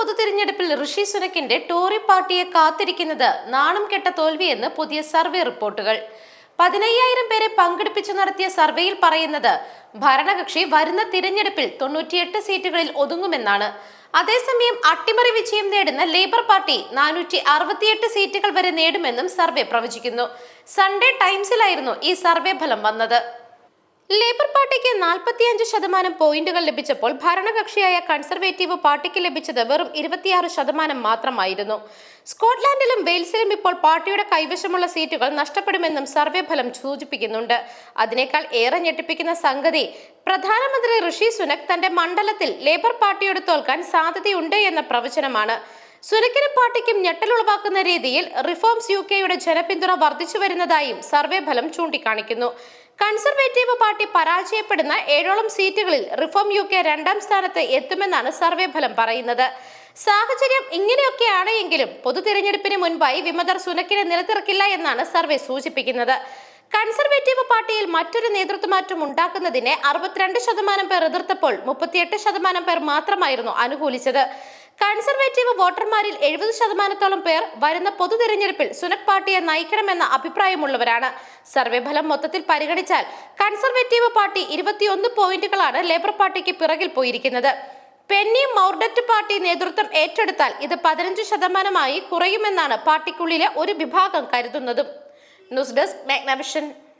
പൊതുതിരഞ്ഞെടുപ്പിൽ ഋഷി സുനക്കിന്റെ Tory പാർട്ടിയെ കാത്തിരിക്കുന്നത് നാണം കെട്ട തോൽവിയെന്ന് പുതിയ സർവേ റിപ്പോർട്ടുകൾ. പതിനയ്യായിരം പേരെ പങ്കെടുപ്പിച്ചു നടത്തിയ സർവേയിൽ പറയുന്നത് ഭരണകക്ഷി വരുന്ന തിരഞ്ഞെടുപ്പിൽ തൊണ്ണൂറ്റിയെട്ട് സീറ്റുകളിൽ ഒതുങ്ങുമെന്നാണ്. അതേസമയം അട്ടിമറി വിജയം നേടുന്ന ലേബർ പാർട്ടി നാനൂറ്റി അറുപത്തിയെട്ട് സീറ്റുകൾ വരെ നേടുമെന്നും സർവേ പ്രവചിക്കുന്നു. സൺഡേ ടൈംസിലായിരുന്നു ഈ സർവേ ഫലം വന്നത്. ലേബർ പാർട്ടിക്ക് നാൽപ്പത്തിയഞ്ച് ശതമാനം പോയിന്റുകൾ ലഭിച്ചപ്പോൾ ഭരണകക്ഷിയായ കൺസർവേറ്റീവ് പാർട്ടിക്ക് ലഭിച്ചത് വെറും ഇരുപത്തിയാറ് ശതമാനം മാത്രമായിരുന്നു. സ്കോട്ട്ലാൻഡിലും വെയിൽസിലും ഇപ്പോൾ പാർട്ടിയുടെ കൈവശമുള്ള സീറ്റുകൾ നഷ്ടപ്പെടുമെന്നും സർവേ ഫലം സൂചിപ്പിക്കുന്നുണ്ട്. അതിനേക്കാൾ ഏറെ ഞെട്ടിപ്പിക്കുന്ന സംഗതി പ്രധാനമന്ത്രി ഋഷി സുനക് തന്റെ മണ്ഡലത്തിൽ ലേബർ പാർട്ടിയോട് തോൽക്കാൻ സാധ്യതയുണ്ട് എന്ന പ്രവചനമാണ്. സുനക്കിനും പാർട്ടിക്കും ഞെട്ടലുളവാക്കുന്ന രീതിയിൽ റിഫോംസ് യു കെയുടെ ജനപിന്തുണ വർദ്ധിച്ചു വരുന്നതായും സർവേ ഫലം ചൂണ്ടിക്കാണിക്കുന്നു. കൺസർവേറ്റീവ് പാർട്ടി പരാജയപ്പെടുന്ന ഏഴോളം സീറ്റുകളിൽ റിഫോം യു കെ രണ്ടാം സ്ഥാനത്ത് എത്തുമെന്നാണ് സർവേ ഫലം പറയുന്നത്. സാഹചര്യം ഇങ്ങനെയൊക്കെയാണ് എങ്കിലും പൊതു തിരഞ്ഞെടുപ്പിന് മുൻപായി വിമതർ സുനക്കിനെ നിലത്തിറക്കില്ല എന്നാണ് സർവേ സൂചിപ്പിക്കുന്നത്. കൺസർവേറ്റീവ് പാർട്ടിയിൽ മറ്റൊരു നേതൃത്വമാറ്റം ഉണ്ടാക്കുന്നതിനെ അറുപത്തിരണ്ട് ശതമാനം പേർ എതിർത്തപ്പോൾ മുപ്പത്തിയെട്ട് ശതമാനം പേർ മാത്രമായിരുന്നു അനുകൂലിച്ചത്. കൺസർവേറ്റീവ് വോട്ടർമാരിൽ എഴുപത് ശതമാനത്തോളം പേർ വരുന്ന പൊതു തിരഞ്ഞെടുപ്പിൽ സുനക് പാർട്ടിയെ നയിക്കണമെന്ന അഭിപ്രായമുള്ളവരാണ്. സർവേ ഫലം മൊത്തത്തിൽ പരിഗണിച്ചാൽ കൺസർവേറ്റീവ് പാർട്ടി ഇരുപത്തിയൊന്ന് പോയിന്റുകളാണ് ലേബർ പാർട്ടിക്ക് പിറകിൽ പോയിരിക്കുന്നത്. പെന്നി മൗർഡറ്റ് പാർട്ടി നേതൃത്വം ഏറ്റെടുത്താൽ ഇത് പതിനഞ്ച് ശതമാനമായി കുറയുമെന്നാണ് പാർട്ടിക്കുള്ളിലെ ഒരു വിഭാഗം കരുതുന്നതും. News desk Magnavision.